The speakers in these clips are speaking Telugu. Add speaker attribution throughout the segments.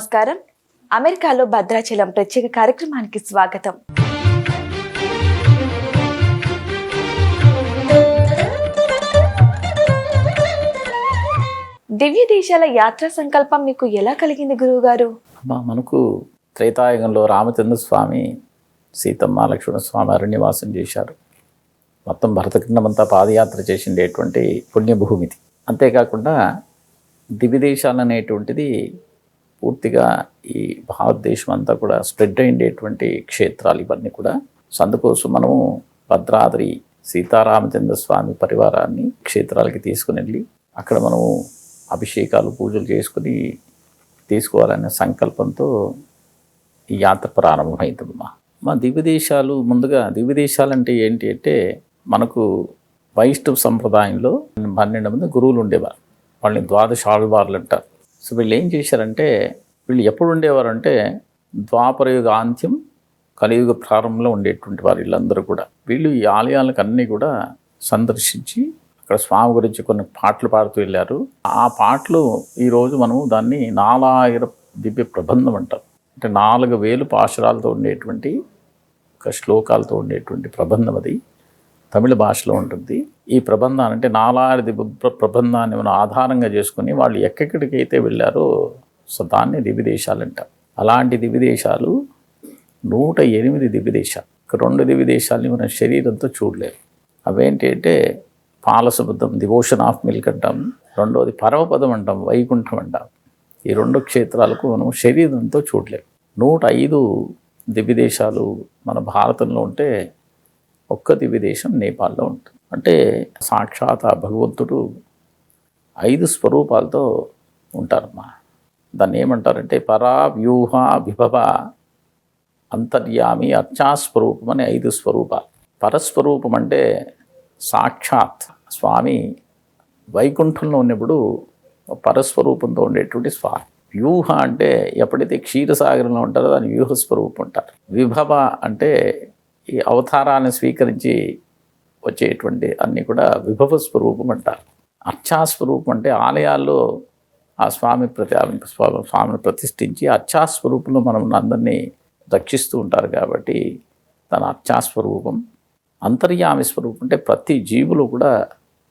Speaker 1: నమస్కారం. అమెరికాలో భద్రాచలం ప్రత్యేక కార్యక్రమానికి స్వాగతం. దివ్య దేశాల యాత్రా సంకల్పం మీకు ఎలా కలిగింది గురువు గారు
Speaker 2: మనకు త్రేతాయుగంలో రామచంద్ర స్వామి సీతమ్మ లక్ష్మణ స్వామి అరణ్యవాసం చేశారు. మొత్తం భరతఖండమంతా పాదయాత్ర చేసిండేటువంటి పుణ్యభూమిది. అంతేకాకుండా దివిదేశాలు అనేటువంటిది పూర్తిగా ఈ భారతదేశం అంతా కూడా స్ప్రెడ్ అయ్యేటువంటి క్షేత్రాలు ఇవన్నీ కూడా. సో అందుకోసం మనము భద్రాద్రి సీతారామచంద్ర స్వామి పరివారాన్ని క్షేత్రాలకి తీసుకుని వెళ్ళి అక్కడ మనము అభిషేకాలు పూజలు చేసుకుని తీసుకోవాలనే సంకల్పంతో ఈ యాత్ర ప్రారంభమవుతుందమ్మా మా దివ్యదేశాలు ముందుగా దివ్యదేశాలు అంటే ఏంటి అంటే మనకు వైష్ణవ సంప్రదాయంలో పన్నెండు మంది గురువులు ఉండేవారు. వాళ్ళని ద్వాదశ ఆళ్వార్లు అంటారు. సో వీళ్ళు ఏం చేశారంటే వీళ్ళు ఎప్పుడు ఉండేవారంటే ద్వాపరయుగ అంత్యం కలియుగ ప్రారంభంలో ఉండేటువంటి వారు వీళ్ళందరూ కూడా. వీళ్ళు ఈ ఆలయాలకు అన్నీ కూడా సందర్శించి అక్కడ స్వామి గురించి కొన్ని పాటలు పాడుతూ వెళ్ళారు. ఆ పాటలు ఈరోజు మనము దాన్ని నాలాయిర దివ్య ప్రబంధం అంటాం. అంటే నాలుగు వేలు పాశురాలతో ఉండేటువంటి ఒక శ్లోకాలతో ఉండేటువంటి ప్రబంధం అది. తమిళ భాషలో ఉంటుంది. ఈ ప్రబంధాన్ని అంటే నాలాది ప్రబంధాన్ని మనం ఆధారంగా చేసుకుని వాళ్ళు ఎక్కడికైతే వెళ్ళారో సో దాన్ని దివ్యదేశాలు అంటారు అలాంటి దివ్యదేశాలు నూట ఎనిమిది దివ్యదేశాలు ఇక రెండు దివ్యదేశాలని మనం శరీరంతో చూడలేము అవేంటి అంటే పాలసముద్రం డివోషన్ ఆఫ్ మిల్క్ అంటాం. రెండోది పరమపదం అంటాం వైకుంఠం అంటాం. ఈ రెండు క్షేత్రాలకు మనం శరీరంతో చూడలేము నూట ఐదు దివ్యదేశాలు మన భారతంలో ఉంటే ఒక్క దివ్యదేశం నేపాల్లో ఉంటుంది. అంటే సాక్షాత్ ఆ భగవంతుడు ఐదు స్వరూపాలతో ఉంటారమ్మా. దాన్ని ఏమంటారంటే పరా వ్యూహ విభవ అంతర్యామి అర్చాస్వరూపం అని ఐదు స్వరూపాలు పరస్వరూపం అంటే సాక్షాత్ స్వామి వైకుంఠంలో ఉన్నప్పుడు పరస్వరూపంతో ఉండేటువంటి స్వామి. వ్యూహ అంటే ఎప్పుడైతే క్షీరసాగరంలో ఉంటారో దాని వ్యూహస్వరూపం ఉంటారు అంటారు. విభవ అంటే ఈ అవతారాన్ని స్వీకరించి వచ్చేటువంటి అన్నీ కూడా విభవ స్వరూపం అంటారు. అర్చాస్వరూపం అంటే ఆలయాల్లో ఆ స్వామి ప్రతి స్వామి స్వామిని ప్రతిష్ఠించి అర్చాస్వరూపంలో మనం అందరినీ రక్షిస్తూ ఉంటారు కాబట్టి తన అర్చాస్వరూపం అంతర్యామి స్వరూపం అంటే ప్రతి జీవులు కూడా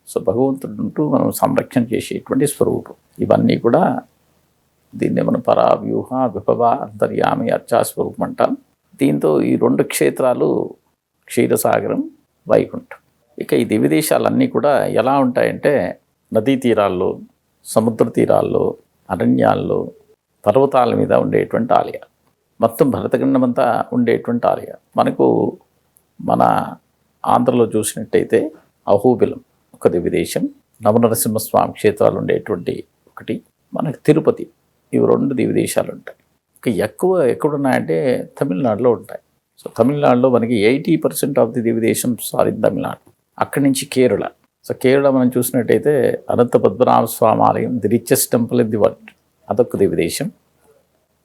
Speaker 2: సో భగవంతుడు ఉంటూ మనం సంరక్షణ చేసేటువంటి స్వరూపం. ఇవన్నీ కూడా దీన్ని మనం పరావ్యూహ విభవ అంతర్యామి అర్చాస్వరూపం అంటాం. దీంతో ఈ రెండు క్షేత్రాలు క్షీరసాగరం వైకుంఠం ఇక ఈ దివ్యదేశాలన్నీ కూడా ఎలా ఉంటాయంటే నదీ తీరాల్లో సముద్ర తీరాల్లో అరణ్యాల్లో పర్వతాల మీద ఉండేటువంటి ఆలయాలు. మొత్తం భరతఖండమంతా ఉండేటువంటి ఆలయాలు. మనకు మన ఆంధ్రలో చూసినట్టయితే అహోబిలం ఒక దివ్యదేశం నవనరసింహస్వామి క్షేత్రాలు ఉండేటువంటి ఒకటి మనకు తిరుపతి. ఇవి రెండు దివిదేశాలు ఉంటాయి. ఇక ఎక్కువ ఎక్కడున్నాయంటే తమిళనాడులో ఉంటాయి. సో తమిళనాడులో మనకి eighty percent of the Divyadesam sorry Tamil Nadu. అక్కడి నుంచి కేరళ. సో కేరళ మనం చూసినట్టయితే అనంత పద్మనాభ స్వామి ఆలయం the richest temple in the world అదొక దేశం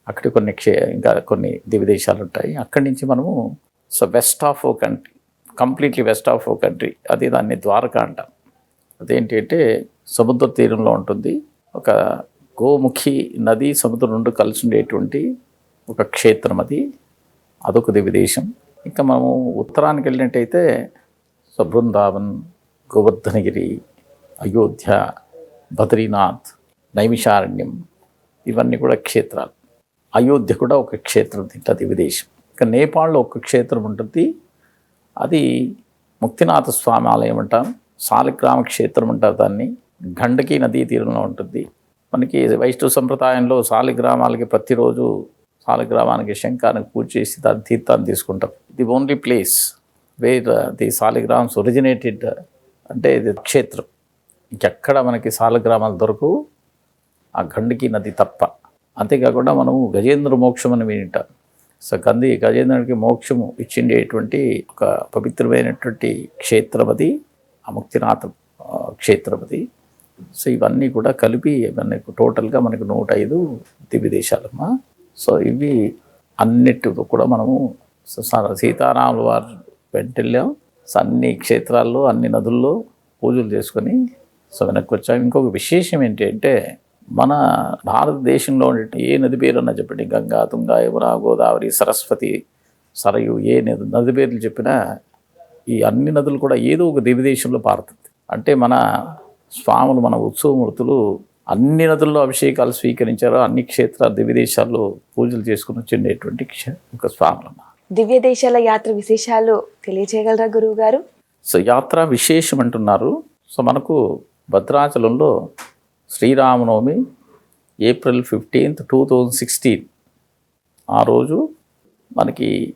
Speaker 2: అక్కడ కొన్ని క్షే ఇంకా కొన్ని దేశాలు ఉంటాయి. అక్కడి నుంచి మనము so west of our country completely west of our country అది దాన్ని ద్వారకా అంటాం అదేంటి అంటే సముద్ర తీరంలో ఉంటుంది. ఒక గోముఖి నది సముద్రం రెండు కలిసి ఉండేటువంటి ఒక క్షేత్రం అది. అదొక దేశం. ఇంకా మనము ఉత్తరానికి వెళ్ళినట్టయితే సో బృందావన్ గోవర్ధనగిరి అయోధ్య బద్రీనాథ్ నైమిషారణ్యం ఇవన్నీ కూడా క్షేత్రాలు. అయోధ్య కూడా ఒక క్షేత్రం తింటుంది విదేశం ఇంకా నేపాల్లో ఒక క్షేత్రం ఉంటుంది. అది ముక్తినాథ స్వామి ఆలయం అంటాం సాలిగ్రామ క్షేత్రం అంటారు దాన్ని. గండకి నదీ తీరంలో ఉంటుంది. మనకి వైష్ణవ సంప్రదాయంలో సాలిగ్రామాలకి ప్రతిరోజు సాలిగ్రామానికి శంఖానికి పూజ చేసి దాని తీర్థాన్ని తీసుకుంటాం. The only place where the saligrams originated uh, అంటే ఇది క్షేత్రం. ఇంకెక్కడ మనకి సాలగ్రామాలు దొరకవు? ఆ గండికి నది తప్ప. అంతేకాకుండా మనము గజేంద్ర మోక్షం అని వింటాం. సో గంది గజేంద్రుడికి మోక్షము ఇచ్చిండేటువంటి ఒక పవిత్రమైనటువంటి క్షేత్రం అది ఆ ముక్తినాథ క్షేత్రం అది. సో ఇవన్నీ కూడా కలిపి మనకు టోటల్గా మనకు నూట ఐదు దివ్యదేశాలమ్మా సో ఇవి అన్నిటితో కూడా మనము సో సీతారాముల వారు వెంటెళ్ళాం. అన్ని క్షేత్రాల్లో అన్ని నదుల్లో పూజలు చేసుకొని సో వెనక్కి వచ్చాం. ఇంకొక విశేషం ఏంటంటే మన భారతదేశంలో ఉండే ఏ నది పేరన్నా చెప్పండి. గంగా తుంగ యమున గోదావరి సరస్వతి సరయు ఏ నది నది పేర్లు చెప్పినా ఈ అన్ని నదులు కూడా ఏదో ఒక దేశంలో పారుతుంది. అంటే మన స్వాములు మన ఉత్సవమూర్తులు అన్ని నదుల్లో అభిషేకాలు స్వీకరించారు. అన్ని క్షేత్ర దేశాల్లో పూజలు చేసుకుని వచ్చిండేటువంటి క్ష- ఒక స్వాములమ్మ.
Speaker 1: దివ్య దేశాల యాత్ర విశేషాలు తెలియజేయగలరా గురువు గారు
Speaker 2: సో యాత్ర విశేషం అంటున్నారు. సో మనకు భద్రాచలంలో Sri Rama Navami April fifteenth two thousand sixteen. ఆ రోజు మనకి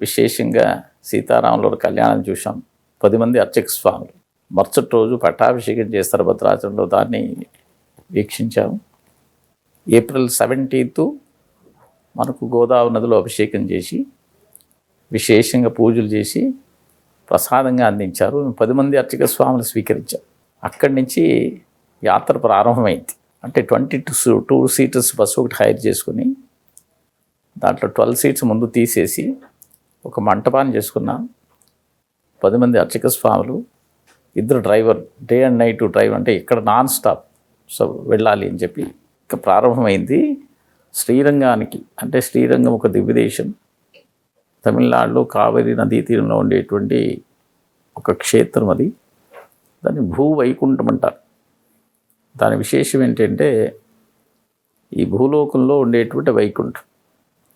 Speaker 2: విశేషంగా సీతారాముల కళ్యాణం చూసాం పది మంది అర్చక స్వాములు. మరుసటి రోజు పట్టాభిషేకం చేస్తారు భద్రాచలంలో. దాన్ని వీక్షించాము. ఏప్రిల్ సెవెంటీన్త్ మనకు గోదావరి నదిలో అభిషేకం చేసి విశేషంగా పూజలు చేసి ప్రసాదంగా అందించారు. పది మంది అర్చక స్వాములు స్వీకరించారు. అక్కడి నుంచి యాత్ర ప్రారంభమైంది. అంటే twenty two two seaters bus ఒకటి హైర్ చేసుకుని దాంట్లో ట్వెల్వ్ సీట్స్ ముందు తీసేసి ఒక మంటపాన్ని చేసుకున్నాం. పది మంది అర్చక స్వాములు ఇద్దరు driver day and night drive అంటే ఇక్కడ నాన్ స్టాప్. సో వెళ్ళాలి అని చెప్పి ఇక ప్రారంభమైంది శ్రీరంగానికి. అంటే శ్రీరంగం ఒక దివ్యదేశం తమిళనాడులో కావేరీ నదీ తీరంలో ఉండేటువంటి ఒక క్షేత్రం అది. దాన్ని భూ వైకుంఠం అంటారు. దాని విశేషం ఏంటంటే ఈ భూలోకంలో ఉండేటువంటి వైకుంఠం.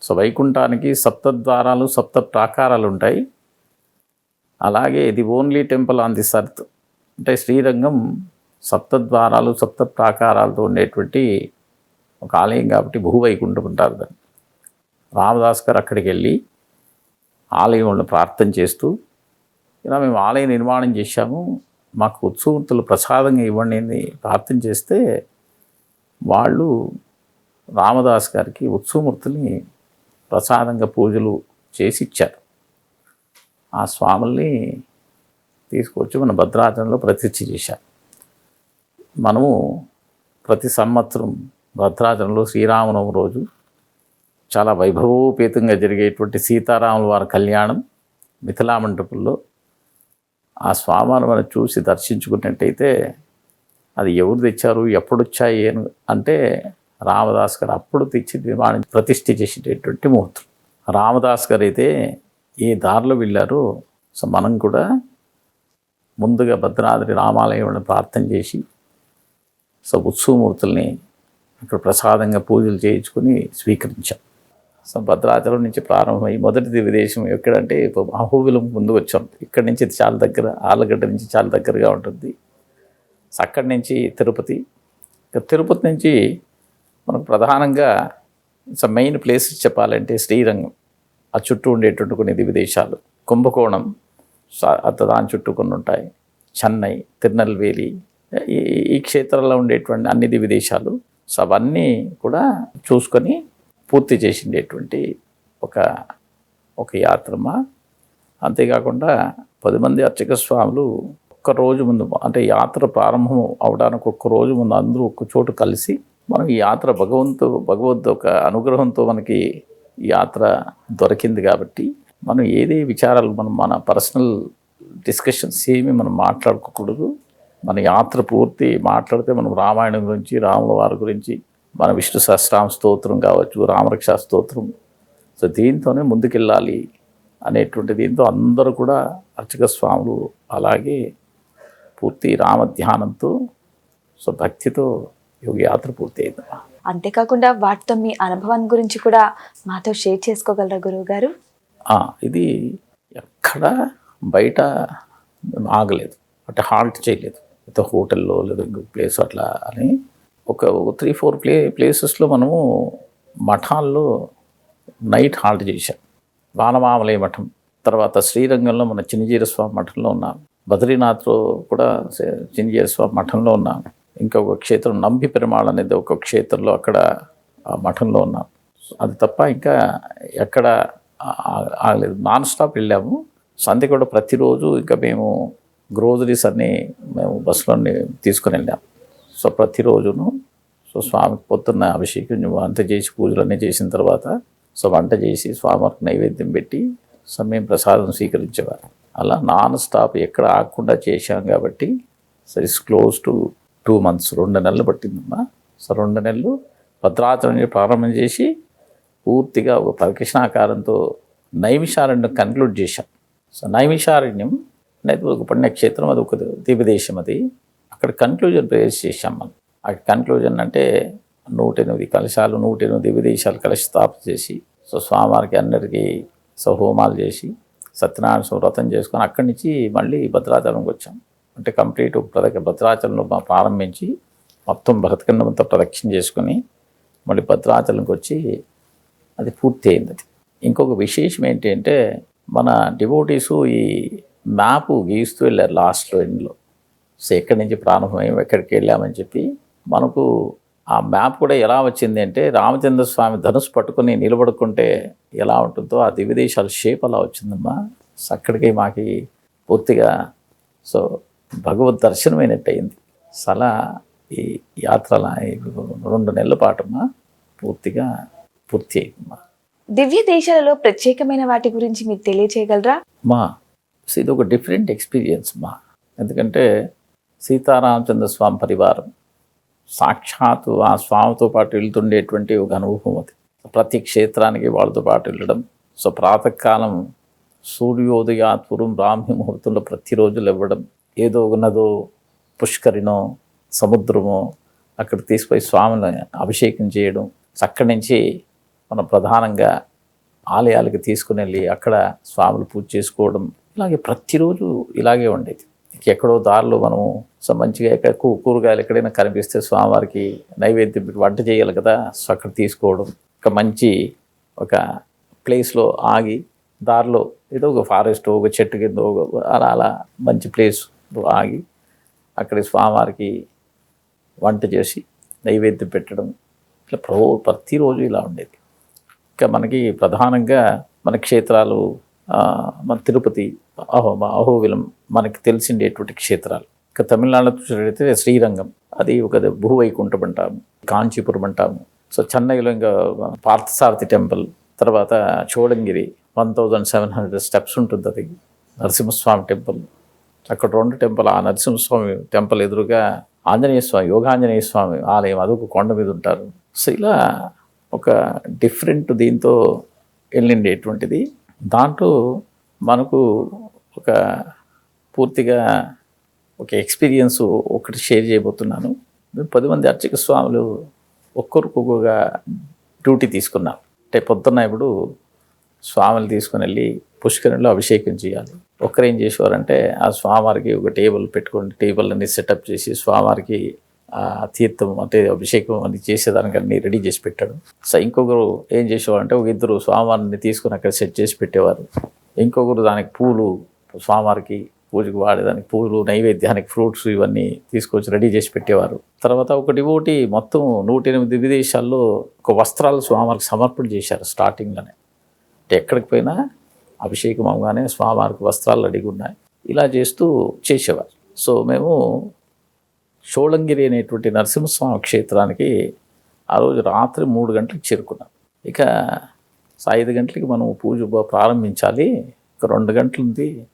Speaker 2: సో వైకుంఠానికి సప్త ద్వారాలు సప్త ప్రాకారాలు ఉంటాయి. అలాగే ఇది only temple on the earth అంటే శ్రీరంగం సప్తద్వారాలు సప్త ప్రాకారాలతో ఉండేటువంటి ఒక ఆలయం కాబట్టి భూవైకుంఠం ఉంటారు దాన్ని. రామదాస్ గారు అక్కడికి వెళ్ళి ఆలయంలో ప్రార్థన చేస్తూ ఇలా మేము ఆలయ నిర్మాణం చేశాము మాకు ఉత్సవతులు ప్రసాదంగా ఇవ్వండి అని ప్రార్థన చేస్తే వాళ్ళు రామదాస్ గారికి ఉత్సవమూర్తుల్ని ప్రసాదంగా పూజలు చేసి ఇచ్చారు. ఆ స్వాముల్ని తీసుకొచ్చి మన భద్రాచలంలో ప్రతిష్ఠ చేశారు. మనము ప్రతి సంవత్సరం భద్రాచలంలో శ్రీరామనవమి రోజు చాలా వైభవోపేతంగా జరిగేటువంటి సీతారాముల వారి కళ్యాణం మిథిలా ఆ స్వామిని మనం చూసి దర్శించుకున్నట్టయితే అది ఎవరు తెచ్చారు ఎప్పుడు వచ్చాయి అని అంటే రామదాస్ గారు అప్పుడు తెచ్చి నిర్మాణం ప్రతిష్ఠ చేసేటటువంటి ముహూర్తం. రామదాస్ గారు అయితే ఏ దారిలో వెళ్ళారో సో మనం కూడా ముందుగా భద్రాద్రి రామాలయంలో ప్రార్థన చేసి సో ఉత్సవమూర్తుల్ని అక్కడ ప్రసాదంగా పూజలు చేయించుకొని స్వీకరించాం. సో భద్రాచలం నుంచి ప్రారంభమై మొదటిది విదేశం ఎక్కడంటే ఇప్పుడు అహోబిలం ముందు వచ్చాం. ఇక్కడి నుంచి ఇది చాలా దగ్గర ఆలగడ్డ నుంచి చాలా దగ్గరగా ఉంటుంది. సో అక్కడి నుంచి తిరుపతి. తిరుపతి నుంచి మనకు ప్రధానంగా సో మెయిన్ ప్లేసెస్ చెప్పాలంటే శ్రీరంగం. ఆ చుట్టూ ఉండేటువంటి కొన్ని విదేశాలు కుంభకోణం దాని చుట్టూ కొన్ని ఉంటాయి. చెన్నై తిరునల్వేలి ఈ ఈ ఉండేటువంటి అన్ని విదేశాలు సో అవన్నీ కూడా చూసుకొని పూర్తి చేసిండేటువంటి ఒక ఒక యాత్రమ? అంతేకాకుండా పది మంది అర్చక స్వాములు ఒక్క రోజు ముందు అంటే యాత్ర ప్రారంభం అవడానికి ఒక్క రోజు ముందు అందరూ ఒక్క చోటు కలిసి మనం ఈ యాత్ర భగవంతు భగవద్ ఒక అనుగ్రహంతో మనకి యాత్ర దొరికింది కాబట్టి మనం ఏదే విచారాలు మనం మన పర్సనల్ డిస్కషన్స్ ఏమి మనం మాట్లాడుకోకూడదు. మన యాత్ర పూర్తి మాట్లాడితే మనం రామాయణం గురించి రాముల వారి గురించి మన విష్ణు సహస్రామ స్తోత్రం కావచ్చు రామరక్ష స్తోత్రం. సో దీంతోనే ముందుకెళ్ళాలి అనేటువంటి దీంతో అందరూ కూడా అర్చక స్వాములు అలాగే పూర్తి రామ ధ్యానంతో సో భక్తితో యోగ యాత్ర పూర్తి అయిందమ్మా.
Speaker 1: అంతేకాకుండా వాటితో మీ అనుభవం గురించి కూడా మాతో షేర్ చేసుకోగలరా గురువు గారు
Speaker 2: ఇది ఎక్కడ బయట ఆగలేదు. అంటే హాల్ట్ చేయలేదు. అయితే హోటల్లో లేదా ఇంకో ప్లేస్ అట్లా అని ఒక త్రీ ఫోర్ ప్లే ప్లేసెస్లో మనము మఠాల్లో నైట్ హాల్ట్ చేశాం. వానమామలయ మఠం. తర్వాత శ్రీరంగంలో మన చిన్నజీర స్వామి మఠంలో ఉన్నాం. బద్రీనాథ్లో కూడా సే- చిన్నజీర స్వామి మఠంలో ఉన్నాం. ఇంకా ఒక క్షేత్రం నంబి పెరుమాళ్ అనేది ఒక క్షేత్రంలో అక్కడ ఆ మఠంలో ఉన్నాం. అది తప్ప ఇంకా ఎక్కడ ఆగలేదు నాన్ స్టాప్ వెళ్ళాము. సంధ్య కూడా ప్రతిరోజు ఇంకా మేము గ్రోజరీస్ అన్నీ మేము బస్సులోని తీసుకుని వెళ్ళాం. సో ప్రతిరోజును సో స్వామికి పొద్దున్న అభిషేకం వంట చేసి పూజలు అన్నీ చేసిన తర్వాత సో వంట చేసి స్వామివారికి నైవేద్యం పెట్టి సో మేము ప్రసాదం స్వీకరించేవారు. అలా నాన్ స్టాప్ ఎక్కడ ఆగకుండా చేశాం కాబట్టి so it's close to two months రెండు నెలలు పట్టిందమ్మా. సో రెండు నెలలు భద్రాచలం ప్రారంభం చేసి పూర్తిగా ఒక ప్రదక్షిణాకారంతో నైమిషారణ్యం కన్క్లూడ్ చేశాం. సో నైమిషారణ్యం అయితే ఒక పుణ్యక్షేత్రం అది ఒక దివ్యదేశం అది. అక్కడ కన్క్లూజన్ ప్రేయర్స్ చేశాం మనం. అక్కడ కన్క్లూజన్ అంటే నూట ఎనిమిది కలశాలు నూట ఎనిమిది దివ్యదేశాలు కలిసి స్థాపన చేసి సో స్వామివారికి అందరికీ సో హోమాలు చేసి సత్యనారాయణ స్వామి వ్రతం చేసుకొని అక్కడి నుంచి మళ్ళీ భద్రాచలంకి వచ్చాం. అంటే కంప్లీట్ ప్రదక్ష భద్రాచలంలో ప్రారంభించి మొత్తం భరతఖండం ప్రదక్షిణ చేసుకొని మళ్ళీ భద్రాచలంకి వచ్చి అది పూర్తి అయింది అది. ఇంకొక విశేషం ఏంటి అంటే మన డివోటీసు ఈ మ్యాప్ గీస్తూ వెళ్ళారు లాస్ట్లో ఎండ్లో సో ఎక్కడి నుంచి ప్రారంభమయ్యాం ఎక్కడికి వెళ్ళామని చెప్పి మనకు ఆ మ్యాప్ కూడా ఎలా వచ్చింది అంటే రామచంద్ర స్వామి ధనుసు పట్టుకొని నిలబడుకుంటే ఎలా ఉంటుందో ఆ దివ్యదేశాల షేప్ అలా వచ్చిందమ్మా. సో అక్కడికి మాకి పూర్తిగా సో భగవద్ దర్శనమైనట్టు అయింది సో అలా ఈ యాత్ర అలా ఈ రెండు నెలల పాటమ్మా పూర్తిగా పూర్తి అయిందమ్మా
Speaker 1: దివ్య దేశాలలో ప్రత్యేకమైన వాటి గురించి మీకు తెలియజేయగలరా
Speaker 2: మా సో ఇది ఒక డిఫరెంట్ ఎక్స్పీరియన్స్ మా. ఎందుకంటే సీతారామచంద్ర స్వామి పరివారం సాక్షాత్తు ఆ స్వామితో పాటు వెళ్తుండేటువంటి ఒక అనుభవం అది. ప్రతి క్షేత్రానికి వాళ్ళతో పాటు వెళ్ళడం. సో ప్రాతకాలం సూర్యోదయాత్పురం బ్రాహ్మీ ముహూర్తంలో ప్రతిరోజు ఇవ్వడం. ఏదో ఉన్నదో పుష్కరినో సముద్రమో అక్కడ తీసుకుపోయి స్వామిని అభిషేకం చేయడం. అక్కడి నుంచి మనం ప్రధానంగా ఆలయాలకు తీసుకుని వెళ్ళి అక్కడ స్వాములు పూజ చేసుకోవడం. ఇలాగే ప్రతిరోజు ఇలాగే ఉండేది. ఎక్కడో దారిలో మనము మంచిగా ఎక్కడ కూ- కూరగాయలు ఎక్కడైనా కనిపిస్తే స్వామివారికి నైవేద్యం పెట్టి వంట చేయాలి కదా సో అక్కడ తీసుకోవడం. ఒక మంచి ఒక ప్లేస్లో ఆగి దారిలో ఏదో ఒక ఫారెస్ట్ ఒక చెట్టు కింద ఒక అలా అలా మంచి ప్లేస్ ఆగి అక్కడ స్వామివారికి వంట చేసి నైవేద్యం పెట్టడం. ఇట్లా ప్రో ప్రతిరోజు ఇలా ఉండేది. ఇంకా మనకి ప్రధానంగా మన క్షేత్రాలు మన తిరుపతి అహో అహోవిలం మనకి తెలిసిండేటువంటి క్షేత్రాలు. ఇక తమిళనాడులో చూసినట్లయితే శ్రీరంగం. అది ఒక భూవైకుంఠం అంటాము కాంచీపురం అంటాము సో చెన్నైలో ఇంకా పార్థసారథి టెంపుల్ తర్వాత Chodangiri one thousand seven hundred steps ఉంటుంది అది నరసింహస్వామి టెంపుల్. అక్కడ రెండు టెంపుల్ ఆ నరసింహస్వామి టెంపుల్ ఎదురుగా ఆంజనేయ స్వామి యోగాంజనేయ స్వామి ఆలయం అదొక కొండ మీద ఉంటారు. సో ఇలా ఒక డిఫరెంట్ దీంతో వెళ్ళిండేటువంటిది. దాంట్లో మనకు ఒక పూర్తిగా ఒక ఎక్స్పీరియన్స్ ఒకటి షేర్ చేయబోతున్నాను. మేము పది మంది అర్చక స్వాములు ఒక్కొక్కగా డ్యూటీ తీసుకున్నాం అంటే పొద్దున్న ఇప్పుడు స్వామిని తీసుకుని వెళ్ళి పుష్కరంలో అభిషేకం చేయాలి. ఒక్కరు ఏం చేసేవారంటే ఆ స్వామివారికి ఒక టేబుల్ పెట్టుకొని టేబుల్ అన్ని సెటప్ చేసి స్వామివారికి ఆ తీర్థం అంటే అభిషేకం అని చేసేదానికి అన్ని రెడీ చేసి పెట్టాడు. సో ఇంకొకరు ఏం చేసేవారంటే ఒక ఇద్దరు స్వామివారిని తీసుకుని అక్కడ సెట్ చేసి పెట్టేవారు. ఇంకొకరు దానికి పూలు స్వామివారికి పూజకు వాడేదానికి పూలు నైవేద్యానికి ఫ్రూట్స్ ఇవన్నీ తీసుకొచ్చి రెడీ చేసి పెట్టేవారు. తర్వాత ఒక డివోటి మొత్తం నూట ఎనిమిది విదేశాల్లో ఒక వస్త్రాలు స్వామివారికి సమర్పణ చేశారు స్టార్టింగ్లోనే. అంటే ఎక్కడికి పోయినా అభిషేకం అవగానే స్వామివారికి వస్త్రాలు అడిగి ఉన్నాయి. ఇలా చేస్తూ చేసేవారు. సో మేము షోళంగిరి అనేటువంటి నరసింహస్వామి క్షేత్రానికి ఆ రోజు రాత్రి మూడు గంటలకు చేరుకున్నాం. ఇక ఐదు గంటలకి మనం పూజ ప్రారంభించాలి. ఒక రెండు గంటలు ఉంది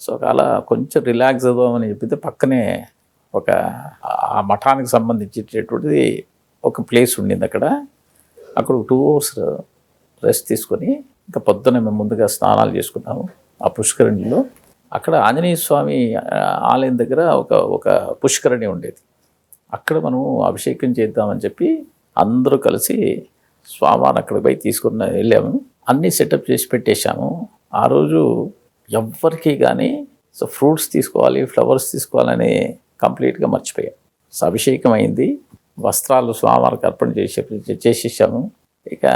Speaker 2: సో అలా కొంచెం రిలాక్స్ అవుదామని చెప్పితే పక్కనే ఒక ఆ మఠానికి సంబంధించేటటువంటిది ఒక ప్లేస్ ఉండింది అక్కడ. అక్కడ టూ అవర్స్ రెస్ట్ తీసుకొని ఇంకా పొద్దున్న మేము ముందుగా స్నానాలు చేసుకున్నాము ఆ పుష్కరిణిలో. అక్కడ ఆంజనేయ స్వామి ఆలయం దగ్గర ఒక ఒక పుష్కరిణి ఉండేది. అక్కడ మనం అభిషేకం చేద్దామని చెప్పి అందరూ కలిసి స్వామివారిని అక్కడికి పోయి తీసుకున్న వెళ్ళాము. అన్నీ సెటప్ చేసి పెట్టేశాము. ఆ రోజు ఎవ్వరికి కానీ సో ఫ్రూట్స్ తీసుకోవాలి ఫ్లవర్స్ తీసుకోవాలని కంప్లీట్గా మర్చిపోయాం సో అభిషేకం అయింది వస్త్రాలు స్వామివారికి అర్పణ చేసే చేసేసాము. ఇక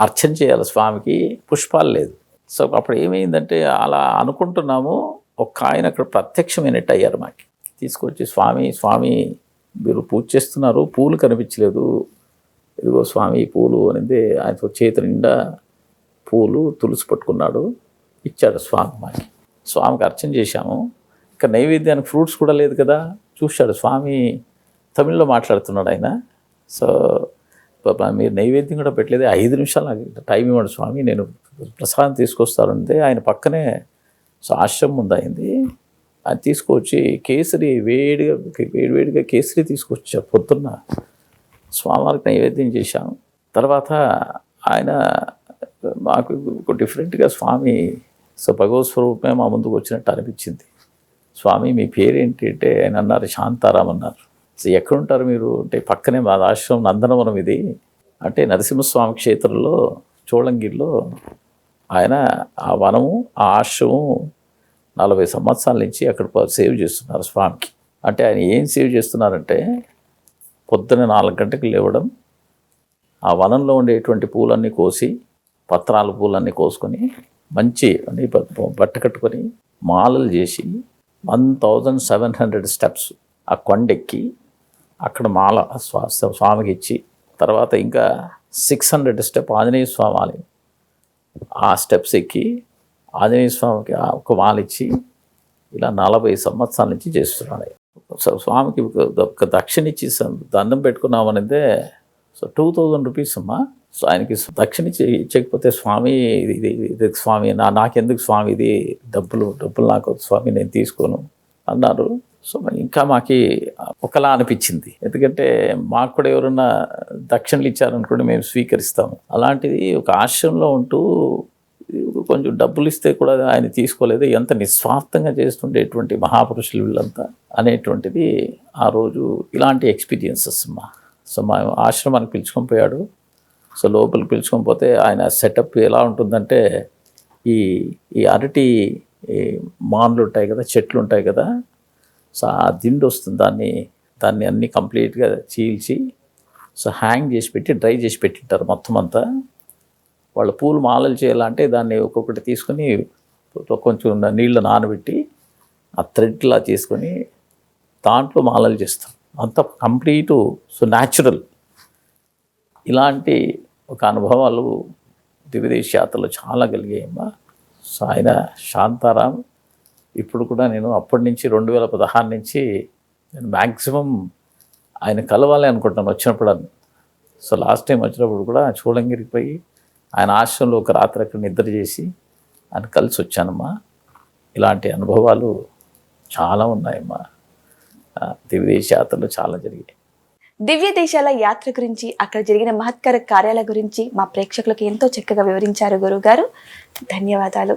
Speaker 2: అర్చన చేయాలి స్వామికి పుష్పాలు లేదు. సో అప్పుడు ఏమైందంటే అలా అనుకుంటున్నాము ఒక ఆయన అక్కడ ప్రత్యక్షమైనట్టు అయ్యారు మాకు. తీసుకొచ్చి స్వామి స్వామి మీరు పూజ చేస్తున్నారు పూలు కనిపించలేదు. ఇదిగో స్వామి పూలు అనేది ఆయనతో చేతి నిండా పూలు తులసి పట్టుకున్నాడు. ఇచ్చాడు స్వామి మాకి. స్వామికి అర్చన చేశాము. ఇక నైవేద్యానికి ఫ్రూట్స్ కూడా లేదు కదా? చూశాడు స్వామి తమిళ్ళో మాట్లాడుతున్నాడు ఆయన. సో మీరు నైవేద్యం కూడా పెట్టలేదు. ఐదు నిమిషాలు నాకు టైం ఇవ్వండి స్వామి నేను ప్రసాదం తీసుకొస్తానంటే ఆయన పక్కనే సో ఆశ్రమం ఉంది అయింది అది తీసుకొచ్చి కేసరి వేడిగా వేడివేడిగా కేసరి తీసుకొచ్చా పొద్దున్న. స్వామివారికి నైవేద్యం చేశాను తర్వాత ఆయన మాకు డిఫరెంట్గా స్వామి సో భగవత్ స్వరూపమే మా ముందుకు వచ్చినట్టు అనిపించింది. స్వామి మీ పేరేంటి అంటే ఆయన అన్నారు శాంతారాం అన్నారు. సో ఎక్కడుంటారు మీరు? అంటే పక్కనే మా ఆశ్రమం నందనవనం ఇది. అంటే నరసింహస్వామి క్షేత్రంలో చోళంగిరిలో ఆయన ఆ వనము ఆ ఆశ్రమం నలభై సంవత్సరాల నుంచి అక్కడ సేవ్ చేస్తున్నారు స్వామికి. అంటే ఆయన ఏం సేవ్ చేస్తున్నారంటే పొద్దున నాలుగు గంటలకు లేవడం ఆ వనంలో ఉండేటువంటి పూలన్నీ కోసి పత్రాల పూలన్నీ కోసుకొని మంచి అని బట్ట కట్టుకొని మాలలు చేసి one thousand seven hundred steps ఆ కొండెక్కి అక్కడ మాల స్వా స్వామికి ఇచ్చి తర్వాత ఇంకా six hundred step Anjaneya Swamy ఆలయం ఆ స్టెప్స్ ఎక్కి ఆంజనేయ స్వామికి ఆ ఒక మాల ఇచ్చి ఇలా నలభై సంవత్సరాల నుంచి చేస్తున్నాడు. సో స్వామికి ఒక- దక్షిణ ఇచ్చి దండం పెట్టుకున్నామనిదే. సో టూ థౌజండ్ రూపీస్ అమ్మా. సో ఆయనకి దక్షిణ ఇచ్చకపోతే స్వామి ఇది ఇది స్వామి నా నాకెందుకు స్వామి ఇది? డబ్బులు డబ్బులు నాకు స్వామి నేను తీసుకోను అన్నారు. సో ఇంకా మాకి ఒకలా అనిపించింది. ఎందుకంటే మాకు కూడా ఎవరన్నా దక్షిణలు ఇచ్చారనుకోండి మేము స్వీకరిస్తాము. అలాంటిది ఒక ఆశ్రమంలో ఉంటూ కొంచెం డబ్బులు ఇస్తే కూడా ఆయన తీసుకోలేదు. ఎంత నిస్వార్థంగా చేస్తుండేటువంటి మహాపురుషులు వీళ్ళంతా అనేటువంటిది ఆ రోజు ఇలాంటి ఎక్స్పీరియన్సెస్ మా. సో మా ఆశ్రమానికి పిలుచుకొని పోయాడు. సో లోపలికి పిలుచుకొని పోతే ఆయన సెటప్ ఎలా ఉంటుందంటే ఈ ఈ అరటి ఈ మాన్లు ఉంటాయి కదా చెట్లు ఉంటాయి కదా సో ఆ దిండు వస్తుంది దాన్ని దాన్ని అన్ని కంప్లీట్గా చీల్చి సో హ్యాంగ్ చేసి పెట్టి డ్రై చేసి పెట్టింటారు మొత్తం అంతా. వాళ్ళు పూలు మాలలు చేయాలంటే దాన్ని ఒక్కొక్కటి తీసుకొని కొంచెం నీళ్ళు నానబెట్టి ఆ థ్రెడ్లా తీసుకొని దాంట్లో మాలలు చేస్తాం అంత కంప్లీటు సో న్యాచురల్. ఇలాంటి ఒక అనుభవాలు దివిదేశ యాత్రలో చాలా కలిగాయమ్మా. సో ఆయన శాంతారాం ఇప్పుడు కూడా నేను అప్పటి నుంచి రెండు వేల పదహారు నుంచి నేను మ్యాక్సిమం ఆయన కలవాలి అనుకుంటున్నాను వచ్చినప్పుడు సో లాస్ట్ టైం వచ్చినప్పుడు కూడా చూడంగిరికి పోయి ఆయన ఆశ్రమంలో ఒక రాత్రి అక్కడ నిద్ర చేసి ఆయన కలిసి వచ్చానమ్మా. ఇలాంటి అనుభవాలు చాలా ఉన్నాయమ్మా. దివిదేశ యాత్రలు చాలా జరిగాయి.
Speaker 1: దివ్య దేశాల యాత్ర గురించి అక్కడ జరిగిన మహత్కర కార్యాల గురించి మా ప్రేక్షకులకు ఎంతో చక్కగా వివరించారు గురువు గారు ధన్యవాదాలు.